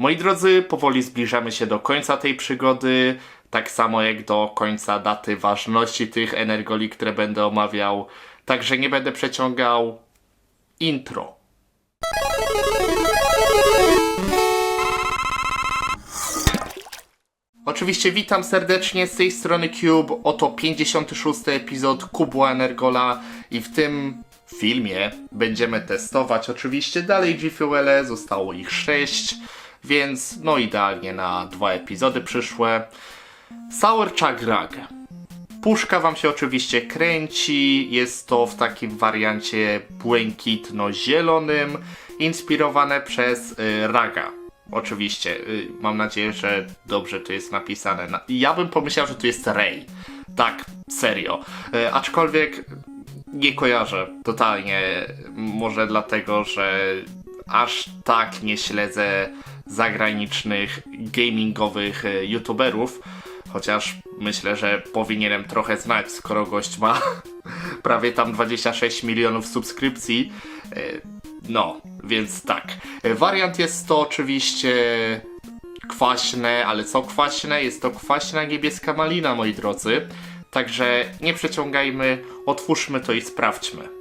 Moi drodzy, powoli zbliżamy się do końca tej przygody, tak samo jak do końca daty ważności tych energoli, które będę omawiał. Także nie będę przeciągał. Intro. Oczywiście witam serdecznie z tej strony Cube. Oto 56 epizod Kubła Energola i w tym filmie będziemy testować oczywiście dalej G-Fuele, zostało ich 6, więc no idealnie na dwa epizody przyszłe. Sour Chug Rag. Puszka wam się oczywiście kręci, jest to w takim wariancie błękitno-zielonym, inspirowane przez y, Raga. Oczywiście, y, mam nadzieję, że dobrze to jest napisane. Na- Ja bym pomyślał, że tu jest Ray. Tak, serio. Y, aczkolwiek nie kojarzę totalnie. Może dlatego, że aż tak nie śledzę zagranicznych gamingowych y, youtuberów. Chociaż myślę, że powinienem trochę znać, skoro gość ma prawie tam 26 milionów subskrypcji. Y, No, więc tak. Y, Wariant jest to oczywiście kwaśne, ale co kwaśne? Jest to kwaśna niebieska malina, moi drodzy. Także nie przeciągajmy, otwórzmy to i sprawdźmy.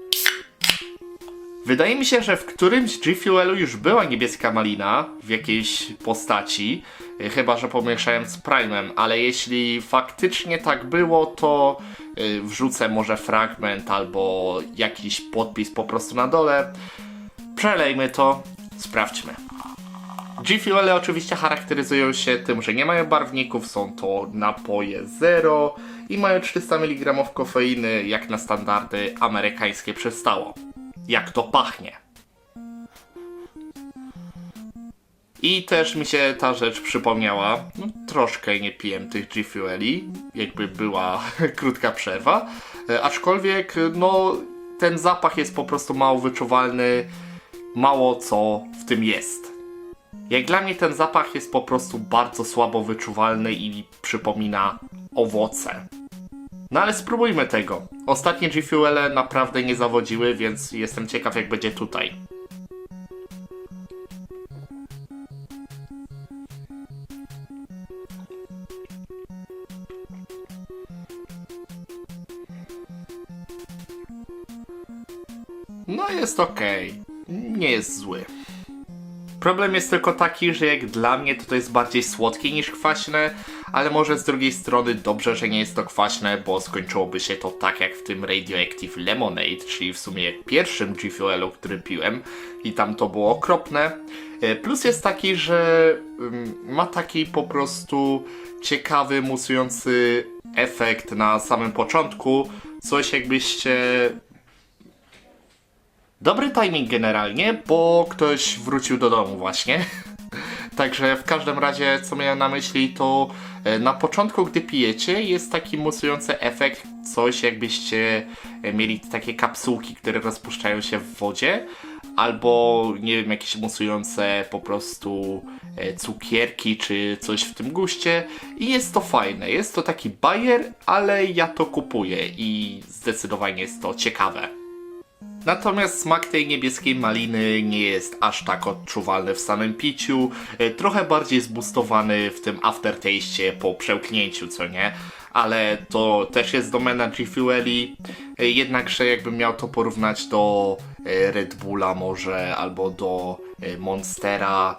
Wydaje mi się, że w którymś G Fuelu już była niebieska malina w jakiejś postaci, y, chyba że pomieszałem z Prime'em, ale jeśli faktycznie tak było, to y, wrzucę może fragment albo jakiś podpis po prostu na dole. Przelejmy to, sprawdźmy. G-Fuele oczywiście charakteryzują się tym, że nie mają barwników, są to napoje zero i mają 300 mg kofeiny, jak na standardy amerykańskie przystało. Jak to pachnie. I też mi się ta rzecz przypomniała. No, troszkę nie piłem tych G-Fueli, jakby była krótka przerwa. E, Aczkolwiek, no, ten zapach jest po prostu mało wyczuwalny. Mało co w tym jest. Jak dla mnie ten zapach jest po prostu bardzo słabo wyczuwalny i przypomina owoce. No ale spróbujmy tego. Ostatnie G-Fuele naprawdę nie zawodziły, więc jestem ciekaw jak będzie tutaj. No jest okej. Nie jest zły. Problem jest tylko taki, że jak dla mnie to to jest bardziej słodkie niż kwaśne, ale może z drugiej strony dobrze, że nie jest to kwaśne, bo skończyłoby się to tak jak w tym Radioactive Lemonade, czyli w sumie pierwszym G Fuelu, który piłem i tam to było okropne. E, Plus jest taki, że ym, ma taki po prostu ciekawy, musujący efekt na samym początku. Coś jakbyście Dobry timing generalnie, bo ktoś wrócił do domu właśnie. Także w każdym razie, co miałem na myśli, to e, na początku, gdy pijecie, jest taki musujący efekt, coś jakbyście e, mieli takie kapsułki, które rozpuszczają się w wodzie, albo nie wiem, jakieś musujące po prostu e, cukierki, czy coś w tym guście. I jest to fajne, jest to taki bajer, ale ja to kupuję i zdecydowanie jest to ciekawe. Natomiast smak tej niebieskiej maliny nie jest aż tak odczuwalny w samym piciu. E, Trochę bardziej zbustowany w tym aftertaście po przełknięciu, co nie? Ale to też jest domena G Fueli. E, Jednakże jakbym miał to porównać do e, Red Bulla może, albo do Monstera,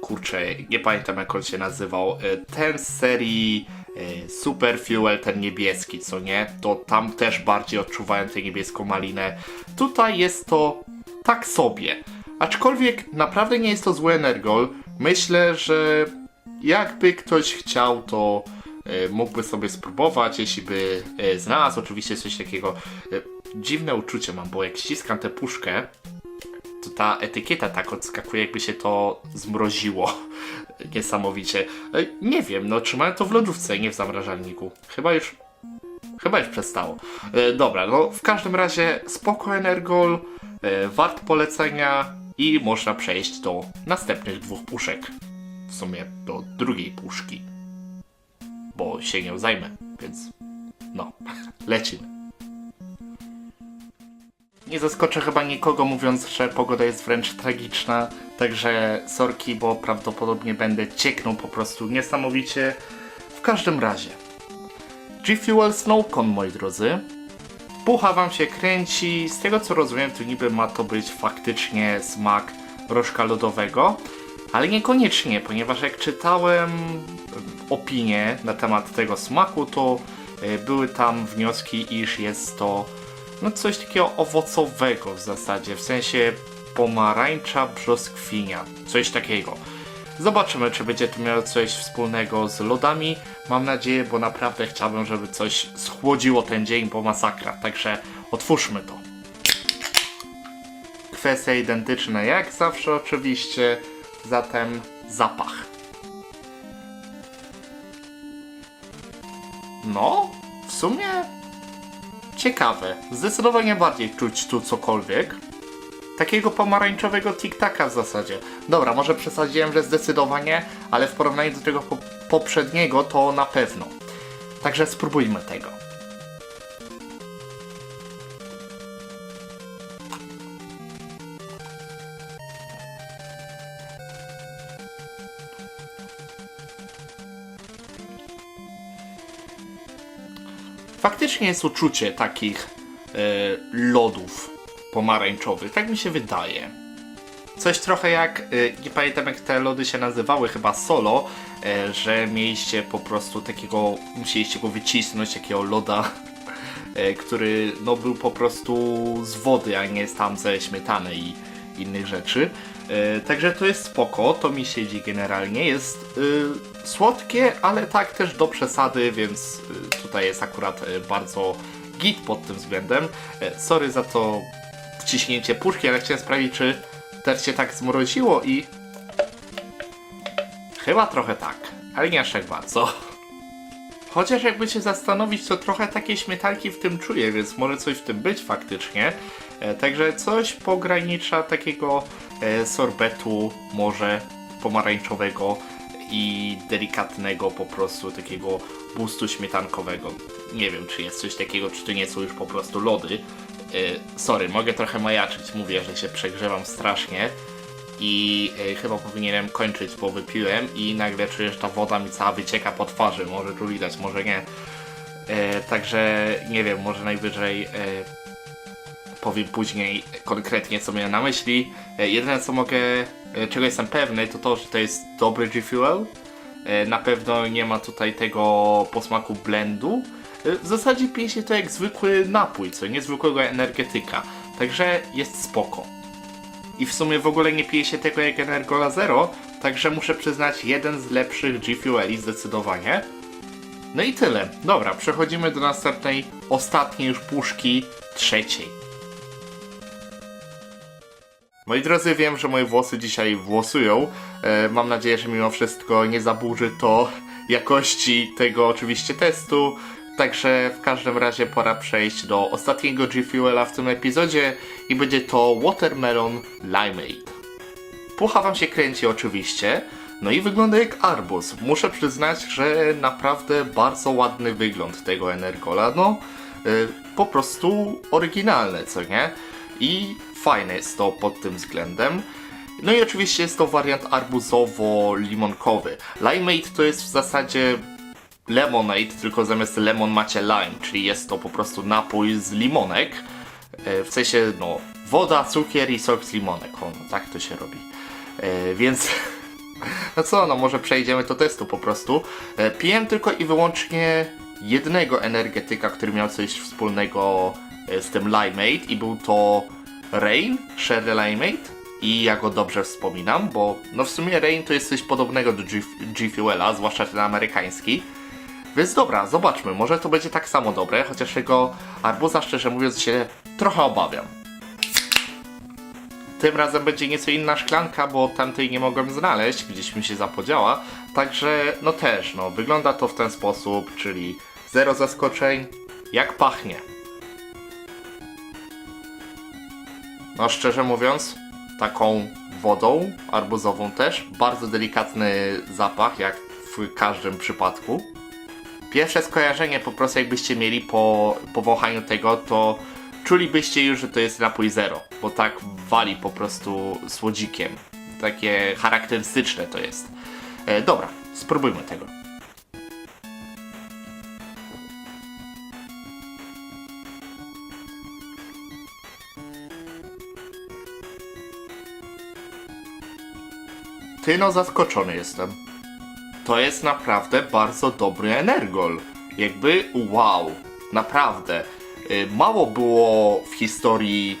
kurczę, nie pamiętam jak on się nazywał, ten z serii Super Fuel, ten niebieski, co nie? To tam też bardziej odczuwałem tę niebieską malinę. Tutaj jest to tak sobie. Aczkolwiek naprawdę nie jest to zły energol. Myślę, że jakby ktoś chciał, to e, mógłby sobie spróbować, jeśli by e, znalazł oczywiście coś takiego. E, dziwne uczucie mam, bo jak ściskam tę puszkę, to ta etykieta tak odskakuje, jakby się to zmroziło. Niesamowicie. Nie wiem, no trzymałem to w lodówce, nie w zamrażalniku. Chyba już. Chyba już przestało. E, dobra, no w każdym razie spoko Energol, e, wart polecenia i można przejść do następnych dwóch puszek. W sumie do drugiej puszki. Bo się nią zajmę, więc no, lecimy. Nie zaskoczę chyba nikogo mówiąc, że pogoda jest wręcz tragiczna, także sorki, bo prawdopodobnie będę cieknął po prostu niesamowicie. W każdym razie, G-Fuel Snowcon, moi drodzy, pucha wam się kręci, z tego co rozumiem, to niby ma to być faktycznie smak rożka lodowego, ale niekoniecznie, ponieważ jak czytałem opinie na temat tego smaku, to e, były tam wnioski, iż jest to no coś takiego owocowego w zasadzie, w sensie pomarańcza, brzoskwinia, coś takiego. Zobaczymy, czy będzie to miało coś wspólnego z lodami. Mam nadzieję, bo naprawdę chciałbym, żeby coś schłodziło ten dzień, bo masakra. Także otwórzmy to. Kwestie identyczne jak zawsze oczywiście, zatem zapach. No, w sumie ciekawe. Zdecydowanie bardziej czuć tu cokolwiek. Takiego pomarańczowego tiktaka w zasadzie. Dobra, może przesadziłem, że zdecydowanie, ale w porównaniu do tego po poprzedniego to na pewno. Także spróbujmy tego. Faktycznie jest uczucie takich e, lodów pomarańczowych, tak mi się wydaje. Coś trochę jak, y, nie pamiętam jak te lody się nazywały, chyba solo, e, że mieliście po prostu takiego, musieliście go wycisnąć, takiego loda, e, który no był po prostu z wody, a nie tam ze śmietany i innych rzeczy. E, Także to jest spoko, to mi siedzi generalnie, jest y, słodkie, ale tak też do przesady, więc y, tutaj jest akurat y, bardzo git pod tym względem. E, Sorry za to wciśnięcie puszki, ale chciałem sprawdzić, czy też się tak zmroziło i... Chyba trochę tak, ale nie aż tak bardzo. Chociaż jakby się zastanowić, to trochę takie śmietanki w tym czuję, więc może coś w tym być faktycznie. E, Także coś pogranicza takiego sorbetu, może pomarańczowego i delikatnego po prostu takiego bustu śmietankowego. Nie wiem, czy jest coś takiego, czy to nie są już po prostu lody. E, sorry, mogę trochę majaczyć, mówię, że się przegrzewam strasznie i e, chyba powinienem kończyć, bo wypiłem i nagle czuję, że ta woda mi cała wycieka po twarzy. Może tu widać, może nie. E, także nie wiem, może najwyżej e, powiem później konkretnie, co miałem na myśli. E, jedyne, co mogę, e, czego jestem pewny, to to, że to jest dobry G-Fuel. E, na pewno nie ma tutaj tego posmaku blendu. W zasadzie pije się to jak zwykły napój, co nie zwykłego energetyka. Także jest spoko. I w sumie w ogóle nie pije się tego jak Energola Zero, także muszę przyznać jeden z lepszych G-Fueli zdecydowanie. No i tyle. Dobra, przechodzimy do następnej, ostatniej już puszki, trzeciej. Moi drodzy, wiem, że moje włosy dzisiaj włosują. E, mam nadzieję, że mimo wszystko nie zaburzy to jakości tego oczywiście testu. Także w każdym razie pora przejść do ostatniego G-Fuela w tym epizodzie i będzie to Watermelon Limeade. Pucha wam się kręci oczywiście, no i wygląda jak arbuz. Muszę przyznać, że naprawdę bardzo ładny wygląd tego Energola, no y, po prostu oryginalne, co nie? I fajne jest to pod tym względem. No i oczywiście jest to wariant arbuzowo-limonkowy. Limeade to jest w zasadzie lemonade, tylko zamiast lemon macie lime, czyli jest to po prostu napój z limonek. E, W sensie, no, woda, cukier i sok z limonek. O, no, tak to się robi. E, więc, no co, no może przejdziemy do testu po prostu. E, piłem tylko i wyłącznie jednego energetyka, który miał coś wspólnego z tym Limeade i był to Rain, Sherry Limeade. I ja go dobrze wspominam, bo no w sumie Rain to jest coś podobnego do G, G Fuela, zwłaszcza ten amerykański. Więc dobra, zobaczmy, może to będzie tak samo dobre, chociaż jego arbuza szczerze mówiąc się trochę obawiam. Tym razem będzie nieco inna szklanka, bo tamtej nie mogłem znaleźć, gdzieś mi się zapodziała. Także no też, no wygląda to w ten sposób, czyli zero zaskoczeń. Jak pachnie? No szczerze mówiąc, taką wodą arbuzową też. Bardzo delikatny zapach, jak w każdym przypadku. Pierwsze skojarzenie po prostu jakbyście mieli po, po wąchaniu tego, to czulibyście już, że to jest napój zero, bo tak wali po prostu słodzikiem. Takie charakterystyczne to jest. E, dobra, spróbujmy tego. Ty no zaskoczony jestem. To jest naprawdę bardzo dobry energol. Jakby wow, naprawdę. Y, Mało było w historii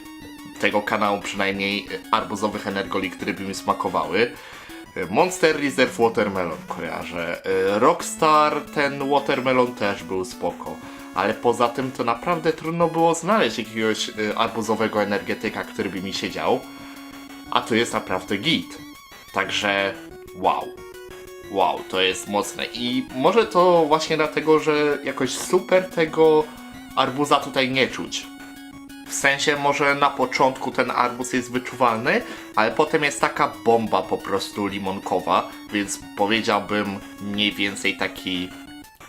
tego kanału przynajmniej arbuzowych energoli, które by mi smakowały. Y, Monster Reserve Watermelon kojarzę. Y, Rockstar ten Watermelon też był spoko. Ale poza tym to naprawdę trudno było znaleźć jakiegoś arbuzowego energetyka, który by mi siedział. A tu jest naprawdę git. Także wow. Wow, to jest mocne. I może to właśnie dlatego, że jakoś super tego arbuza tutaj nie czuć. W sensie może na początku ten arbuz jest wyczuwalny, ale potem jest taka bomba po prostu limonkowa, więc powiedziałbym mniej więcej taki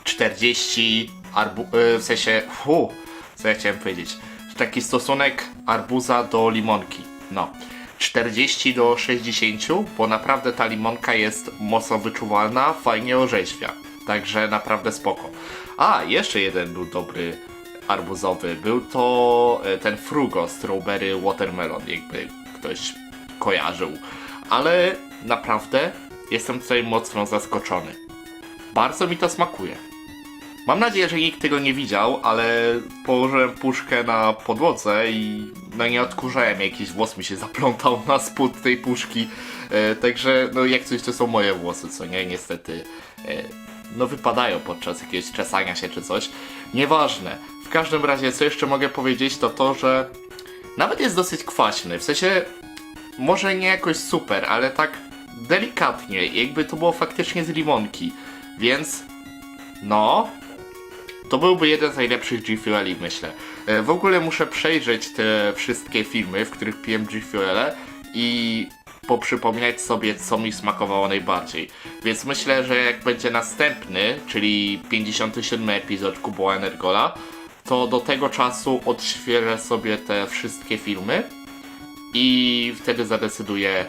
40 arbu... y, w sensie, fu, co ja chciałem powiedzieć, taki stosunek arbuza do limonki. No. 40 do 60, bo naprawdę ta limonka jest mocno wyczuwalna, fajnie orzeźwia. Także naprawdę spoko. A, jeszcze jeden był dobry arbuzowy. Był to e, ten Frugo Strawberry Watermelon, jakby ktoś kojarzył. Ale naprawdę jestem tutaj mocno zaskoczony. Bardzo mi to smakuje. Mam nadzieję, że nikt tego nie widział, ale położyłem puszkę na podłodze i no nie odkurzałem, jakiś włos mi się zaplątał na spód tej puszki. E, także no jak coś to są moje włosy, co nie? Niestety e, no wypadają podczas jakiegoś czesania się czy coś. Nieważne. W każdym razie co jeszcze mogę powiedzieć to to, że nawet jest dosyć kwaśny. W sensie może nie jakoś super, ale tak delikatnie, jakby to było faktycznie z limonki. Więc no, to byłby jeden z najlepszych G Fueli, myślę. E, W ogóle muszę przejrzeć te wszystkie filmy, w których piłem G Fuele i poprzypominać sobie, co mi smakowało najbardziej. Więc myślę, że jak będzie następny, czyli 57 epizod Kubo Energola, to do tego czasu odświeżę sobie te wszystkie filmy i wtedy zadecyduję,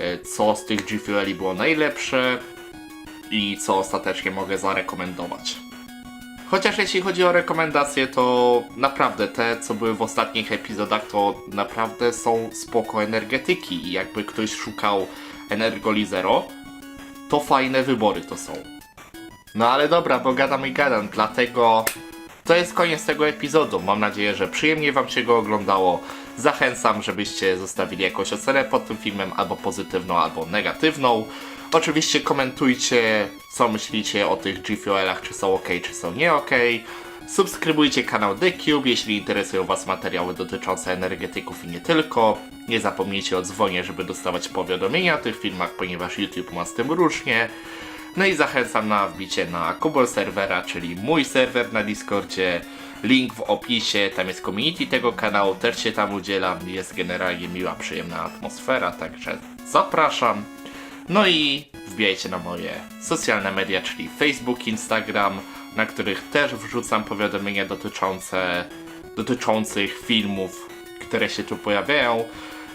e, co z tych G Fueli było najlepsze i co ostatecznie mogę zarekomendować. Chociaż jeśli chodzi o rekomendacje, to naprawdę te, co były w ostatnich epizodach, to naprawdę są spoko energetyki i jakby ktoś szukał Energoli Zero, to fajne wybory to są. No ale dobra, bo gadam i gadam, dlatego to jest koniec tego epizodu. Mam nadzieję, że przyjemnie Wam się go oglądało. Zachęcam, żebyście zostawili jakąś ocenę pod tym filmem, albo pozytywną, albo negatywną. Oczywiście komentujcie, co myślicie o tych G-Fuelach, czy są ok, czy są nie ok. Subskrybujcie kanał The Cube, jeśli interesują Was materiały dotyczące energetyków i nie tylko. Nie zapomnijcie o dzwonie, żeby dostawać powiadomienia o tych filmach, ponieważ YouTube ma z tym różnie. No i zachęcam na wbicie na Kubol serwera, czyli mój serwer na Discordzie. Link w opisie, tam jest community tego kanału, też się tam udzielam. Jest generalnie miła, przyjemna atmosfera, także zapraszam. No i wbijajcie na moje socjalne media, czyli Facebook, Instagram, na których też wrzucam powiadomienia dotyczące dotyczących filmów, które się tu pojawiają.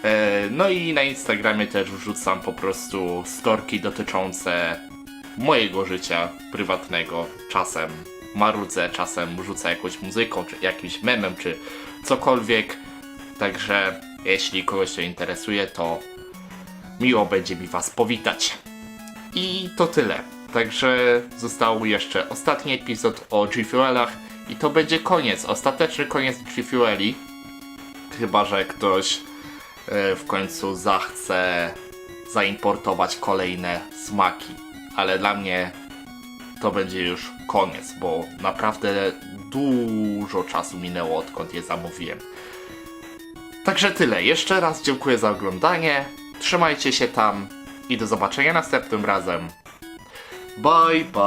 E, No i na Instagramie też wrzucam po prostu storki dotyczące mojego życia prywatnego. Czasem marudzę, czasem rzucę jakąś muzyką, czy jakimś memem, czy cokolwiek. Także jeśli kogoś to interesuje, to miło będzie mi Was powitać. I to tyle. Także został jeszcze ostatni epizod o G-Fuelach i to będzie koniec, ostateczny koniec G-Fueli. Chyba, że ktoś e, w końcu zachce zaimportować kolejne smaki. Ale dla mnie to będzie już koniec, bo naprawdę dużo czasu minęło odkąd je zamówiłem. Także tyle. Jeszcze raz dziękuję za oglądanie. Trzymajcie się tam i do zobaczenia następnym razem. Bye bye.